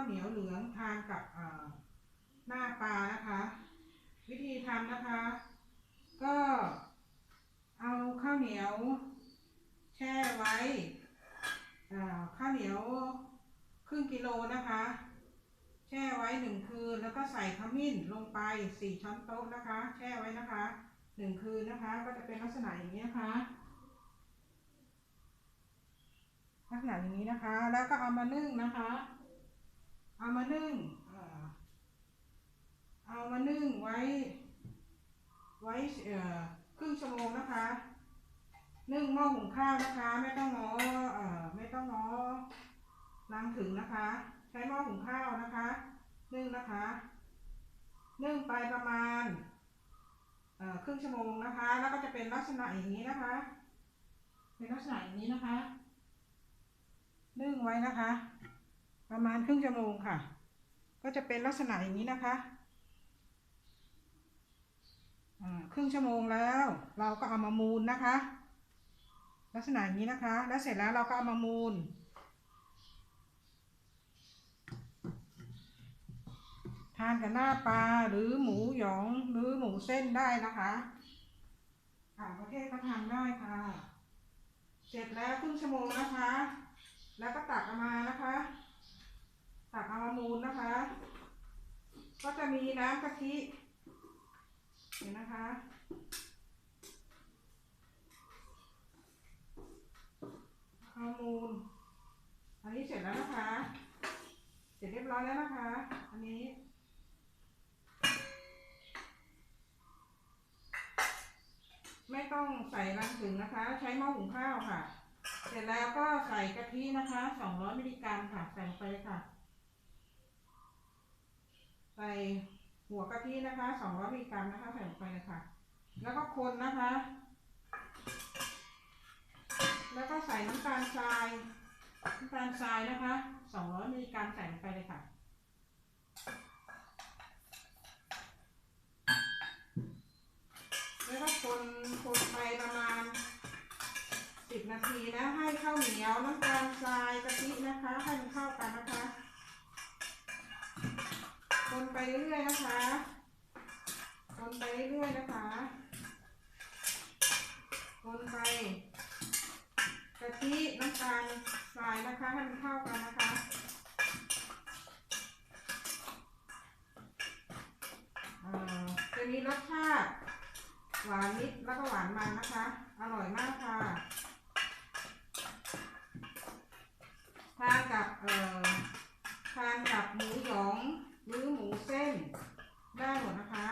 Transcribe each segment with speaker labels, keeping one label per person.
Speaker 1: าวเหนียวเหลืองทานกับหน้าปลานะคะ วิธีทำนะคะ ก็เอาข้าวเหนียวแช่ไว้ข้าวเหนียวครึ่งกิโลนะคะ แช่ไว้หนึ่งคืนแล้วก็ใส่ขมิ้นลงไปสี่ช้อนโต๊ะนะคะ แช่ไว้นะคะหนึ่งคืนนะคะ ก็จะเป็นลักษณะอย่างนี้นะคะ ลักษณะอย่างนี้นะคะ แล้วก็เอามานึ่งนะคะ เอามานึ่งเอ่อเอามานึ่งไว้ ไว้เออครึ่งชั่วโมงนะคะ นึ่งหม้อหุงข้าวนะคะ ไม่ต้องง้อเออไม่ต้องง้อน้ำถึงนะคะ ใช้หม้อหุงข้าวนะคะ นึ่งนะคะ นึ่งไปประมาณเออครึ่งชั่วโมงนะคะ แล้วก็จะเป็นลักษณะอย่างนี้นะคะ เป็นลักษณะอย่างนี้นะคะ นึ่งไว้นะคะ ประมาณครึ่งชั่วโมงค่ะ ก็จะเป็นลักษณะอย่างนี้นะคะอ่าครึ่งชั่วโมงแล้ว เราก็เอามามูลนะคะ ลักษณะอย่างนี้นะคะ แล้วเสร็จแล้วเราก็เอามามูลทานกับหน้าปลาหรือหมูหยองหรือหมูเส้นได้นะคะต่างประเทศก็ทำได้ค่ะ เสร็จแล้วครึ่งชั่วโมงนะคะ แล้วก็ตักเอามานะคะ ตักเอามามูลนะคะ ก็จะมีน้ำกะทิเห็นนะคะข้าวมูล อันนี้เสร็จแล้วนะคะ เสร็จเรียบร้อยแล้วนะคะ อันนี้ไม่ต้องใส่รังถึงนะคะ ใช้หม้อหุงข้าวค่ะ เสร็จแล้วก็ใส่กะทินะคะ 200มิลลิกรัมค่ะ ใส่ไปค่ะ ใส่หัวกะทินะคะ200มิลลิกรัมนะคะใส่ลงไปเลยค่ะ แล้วก็คนนะคะ แล้วก็ใส่น้ำตาลทรายน้ำตาลทรายนะคะ200มิลลิกรัมใส่ลงไปเลยค่ะแล้วก็คนคนไปประมาณ10นาทีนะให้ข้าวเหนียวน้ำตาลทรายกะทินะคะให้มันเข้ากันนะคะ คนไปเรื่อยๆนะคะ คนไปเรื่อยๆนะคะ คนไปกะทิน้ำตาลทรายนะคะให้มันเข้ากันนะคะเอ่อจะมีรสชาติหวานนิดแล้วก็หวานมันนะคะ อร่อยมากค่ะทานกับเอ่อทานกับหมูหยอง หรือหมูเส้น ได้หมดนะคะ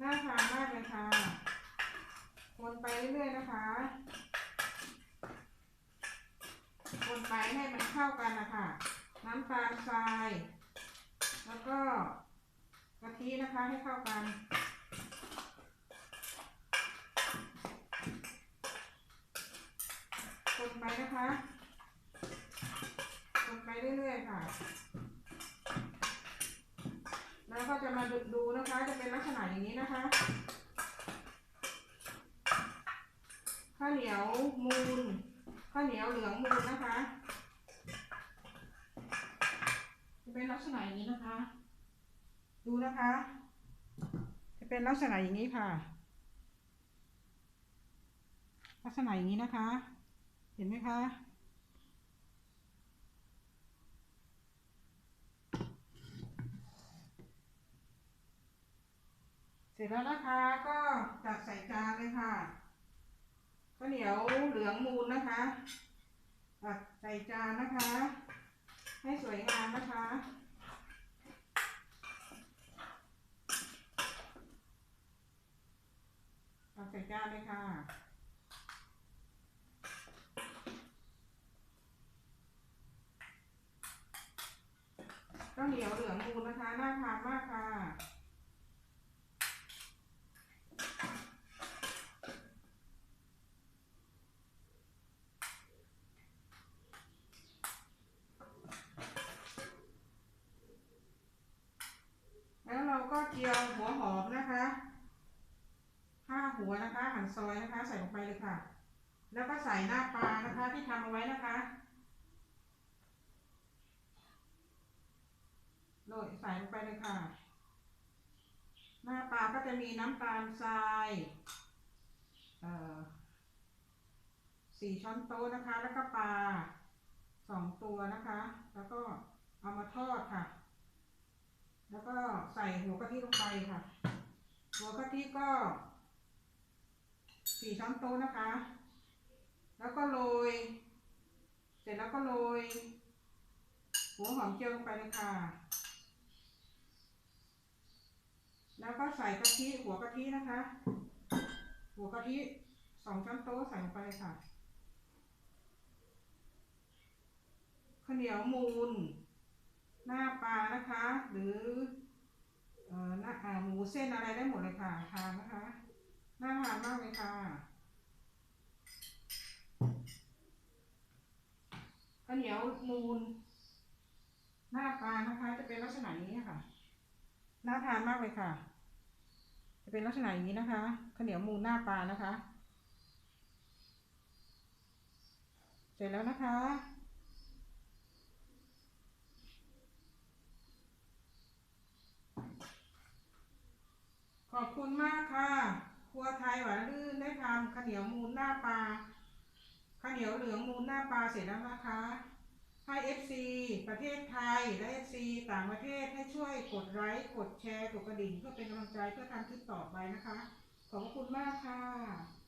Speaker 1: น่าทานมากเลยค่ะคนไปเรื่อยๆนะคะคนไปให้มันเข้ากันนะคะ น้ำตาลทราย แล้วก็กะทินะคะให้เข้ากันคนไปนะคะคนไปเรื่อยๆค่ะ ก็จะมาดูนะคะ จะเป็นลักษณะอย่างนี้นะคะข้าวเหนียวมูลข้าวเหนียวเหลืองมูลนะคะ จะเป็นลักษณะอย่างนี้นะคะ ดูนะคะ จะเป็นลักษณะอย่างนี้ค่ะ ลักษณะอย่างนี้นะคะ เห็นไหมคะ เสร็จแล้วนะคะก็จัดใส่จานเลยค่ะข้าวเหนียวเหลืองมูลนะคะตักใส่จานนะคะ ให้สวยงามนะคะตักใส่จานเลยค่ะข้าวเหนียวเหลืองมูลนะคะน่าทานมากค่ะ แล้วเราก็เจียวหัวหอมนะคะห้าหัวนะคะหั่นซอยนะคะ ใส่ลงไปเลยค่ะ แล้วก็ใส่หน้าปลานะคะ ที่ทำเอาไว้นะคะโรยใส่ลงไปเลยค่ะ หน้าปลาก็จะมีน้ำตาลทรายสี่ช้อนโต๊ะนะคะ แล้วก็ปลาสองตัวนะคะ แล้วก็เอามาทอดค่ะ แล้วก็ใส่หัวกะทิลงไปค่ะ หัวกะทิก็สี่ช้อนโต๊ะนะคะ แล้วก็โรย เสร็จแล้วก็โรย หัวหอมเจียวลงไปเลยค่ะ แล้วก็ใส่กะทิหัวกะทินะคะ หัวกะทิสองช้อนโต๊ะใส่ลงไปเลยค่ะข้าวเหนียวมูน หน้าปลานะคะ หรือเอ่อหน้าอ่าหมูเส้นอะไรได้หมดเลยค่ะทานนะคะน่าทานมากเลยค่ะข้าวเหนียวมูนหน้าปลานะคะ จะเป็นลักษณะนี้ค่ะน่าทานมากเลยค่ะ จะเป็นลักษณะอย่างนี้นะคะข้าวเหนียวมูนหน้าปลานะคะ เสร็จแล้วนะคะ ข อบคุณมากค่ะ ครัวไทยหวานลื่นได้ทำข้าวเหนียวมูนหน้าปลาข้าวเหนียวเหลืองมูนหน้าปลาเสร็จแล้วนะคะให้เอฟซีประเทศไทยและเอฟซีต่างประเทศให้ช่วยกดไลค์กดแชร์กดกระดิ่งเพื่อเป็นกำลังใจเพื่อทำคลิปต่อไปนะคะ ขอบคุณมากค่ะ